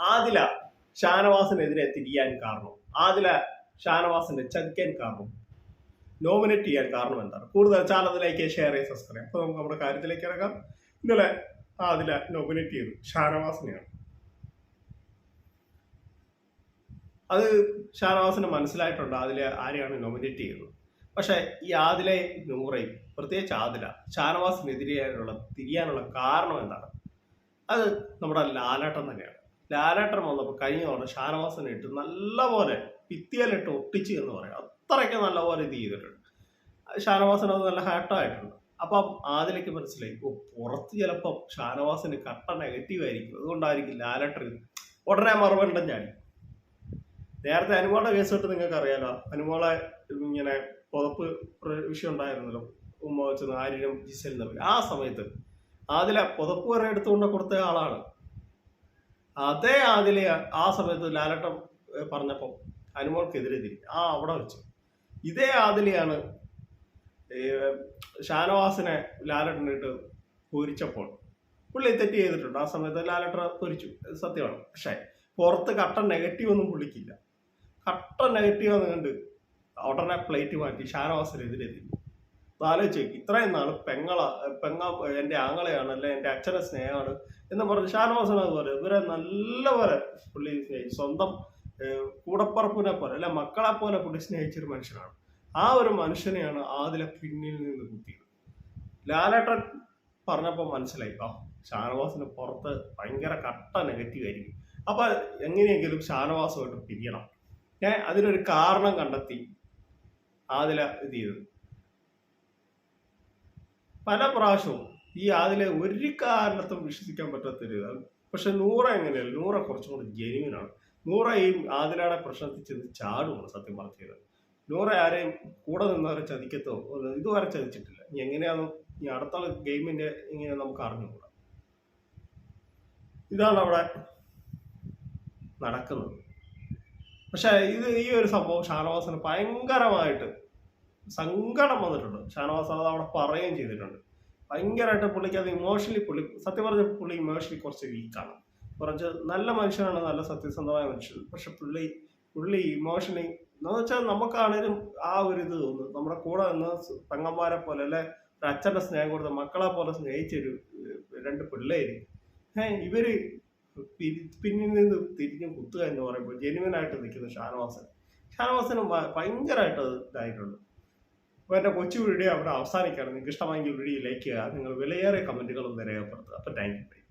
ആദില ഷാനവാസിനെതിരെ തിരിയാൻ കാരണം. ആദില ഷാനവാസിനെ ചതിക്കാൻ കാരണം. നോമിനേറ്റ് ചെയ്യാൻ കാരണം എന്താണ്? കൂടുതൽ ചാനലിലേക്ക് ഷെയർ ചെയ്ത് സബ്സ്ക്രൈബ് അപ്പോൾ നമുക്ക് നമ്മുടെ കാര്യത്തിലേക്ക് ഇറങ്ങാം. ഇന്നലെ ആദില നോമിനേറ്റ് ചെയ്തു ഷാനവാസിനെയാണ്. അത് ഷാനവാസിന് മനസ്സിലായിട്ടുണ്ട് ആദില ആരെയാണ് നോമിനേറ്റ് ചെയ്യുന്നത്. പക്ഷേ ഈ ആദിലെ നൂറയും പ്രത്യേകിച്ച് ആദില ഷാനവാസിനെതിരെയുള്ള തിരിയാനുള്ള കാരണം എന്താണ്? അത് നമ്മുടെ ലാലാട്ടം തന്നെയാണ്. ലാലേട്ടൻ വന്നപ്പോൾ കഴിഞ്ഞ തവണ ഷാനവാസനെ ഇട്ട് നല്ലപോലെ ഭിത്തിയിലിട്ട് ഒട്ടിച്ച് എന്ന് പറയാം. അത്രയ്ക്ക് നല്ലപോലെ ഇത് ചെയ്തിട്ടുണ്ട്. ഷാനവാസൻ അത് നല്ല ഹാട്ടായിട്ടുണ്ട് അപ്പം ആദ്യമൊക്കെ മനസ്സിലായി ഓ പുറത്ത് ചിലപ്പം ഷാനവാസിന് കട്ട നെഗറ്റീവ് ആയിരിക്കും. അതുകൊണ്ടായിരിക്കും ലാലേട്ടർ ഉടനെ മറുപണ്ടം ഞാൻ നേരത്തെ അനുമോളുടെ കേസ് തൊട്ട് നിങ്ങൾക്ക് അറിയാലോ അനുമോളെ ഇങ്ങനെ പുതപ്പ് വിഷയം ഉണ്ടായിരുന്നല്ലോ ഉമ്മ വെച്ചത് ആര്യനും ജിസലും തമ്മിൽ. ആ സമയത്ത് ആദില പുതപ്പ് വരെ എടുത്തുകൊണ്ട് കൊടുത്ത ആളാണ്. അതേ ആദിലെ ആ സമയത്ത് ലാലട്ടം പറഞ്ഞപ്പോൾ പറഞ്ഞപ്പം അനുമോൾക്കെതിരെ തിരി ആ അവിടെ വെച്ച്. ഇതേ ആദിലെയാണ് ഷാനവാസിനെ ലാലട്ടനിട്ട് പൊരിച്ചപ്പോൾ. പുള്ളി തെറ്റ് ചെയ്തിട്ടുണ്ട്. ആ സമയത്ത് ലാലട്ട പൊരിച്ചു. സത്യമാണ്. പക്ഷേ പുറത്ത് കട്ട നെഗറ്റീവ് ഒന്നും പുള്ളിക്കില്ല. കട്ട നെഗറ്റീവ് എന്ന് കണ്ട് ഉടനെ പ്ലേറ്റ് മാറ്റി ഷാനവാസിനെതിരെ തിരി. ആലോചിച്ച് നോക്ക്. ഇത്രയും നാൾ പെങ്ങള പെങ്ങ എന്റെ ആങ്ങളെയാണ് അല്ലെ എന്റെ അച്ഛനെ സ്നേഹമാണ് എന്ന് പറഞ്ഞ് ഷാനവാസന അതുപോലെ ഇവരെ നല്ലപോലെ പുള്ളി സ്നേഹിച്ചു സ്വന്തം കൂടപ്പറപ്പിനെ പോലെ അല്ലെ മക്കളെ പോലെ പുള്ളി സ്നേഹിച്ചൊരു മനുഷ്യനാണ്. ആ ഒരു മനുഷ്യനെയാണ് ആദിലെ പിന്നിൽ നിന്ന് കുത്തിയത്. ലാലേട്ടൻ പറഞ്ഞപ്പോൾ മനസ്സിലായി. ആ ഷാനവാസിന് പുറത്ത് ഭയങ്കര കട്ട നെഗറ്റീവ് ആയിരിക്കും. അപ്പൊ എങ്ങനെയെങ്കിലും ഷാനവാസുമായിട്ട് പിരിയണം. ഞാൻ അതിനൊരു കാരണം കണ്ടെത്തി ആദില ഇത് ചെയ്തത്. പല പ്രാവശ്യവും ഈ അതിലെ ഒരു കാരണത്തും വിശ്വസിക്കാൻ പറ്റാത്തൊരു ഇത്. പക്ഷെ നൂറ എങ്ങനെയല്ല നൂറ കുറച്ചും കൂടി ജെനുവിനാണ് നൂറ ഈ ആദിലയുടെ പ്രശ്നത്തിൽ ചെന്ന് ചാടുമാണ് സത്യം പറഞ്ഞത് നൂറ ആരെയും കൂടെ നിന്നവരെ ചതിക്കത്തോ ഇതുവരെ ചതിച്ചിട്ടില്ല. ഇനി എങ്ങനെയാന്ന് ഈ അടുത്ത ഗെയിമിന്റെ ഇങ്ങനെ നമുക്ക് അറിഞ്ഞുകൂടാ. ഇതാണ് അവിടെ നടക്കുന്നത്. പക്ഷെ ഇത് ഈ ഒരു സംഭവം ഷാനവാസിന് ഭയങ്കരമായിട്ട് സങ്കടം വന്നിട്ടുണ്ട്. ഷാനവാസ് അത് അവിടെ പറയുകയും ചെയ്തിട്ടുണ്ട്. ഭയങ്കരമായിട്ട് പുള്ളിക്ക് അത് ഇമോഷണലി പുള്ളി സത്യം പറഞ്ഞ പുള്ളി ഇമോഷണലി കുറച്ച് വീക്കാണ് കുറച്ച് നല്ല മനുഷ്യനാണ് നല്ല സത്യസന്ധമായ മനുഷ്യൻ. പക്ഷെ പുള്ളി പുള്ളി ഇമോഷണലി എന്ന് വെച്ചാൽ നമുക്കാണേലും ആ ഒരു ഇത് തോന്നുന്നു. നമ്മുടെ കൂടെ നിന്ന് തങ്ങന്മാരെ പോലെ അല്ലെ ഒരു അച്ഛന്റെ സ്നേഹം കൊടുത്ത മക്കളെ പോലെ സ്നേഹിച്ചൊരു രണ്ട് പിള്ളേര്. ഏഹ് ഇവർ പിന്നിൽ നിന്ന് തിരിഞ്ഞു കുത്തുക എന്ന് പറയുമ്പോൾ ജെനുവൻ ആയിട്ട് നിൽക്കുന്ന ഷാനവാസൻ. ഷാനവാസന് ഭയങ്കരമായിട്ട് ഇതായിട്ടുണ്ട്. എന്റെ കൊച്ചു വീഡിയോ അവിടെ അവസാനിക്കുകയാണ്. നിങ്ങൾക്ക് ഇഷ്ടമായെങ്കിൽ വീഡിയോ ലൈക്ക് ചെയ്യുക നിങ്ങൾ വിലയേറെ കമന്റുകളും രേഖപ്പെടുത്തുക. അപ്പോൾ താങ്ക് യു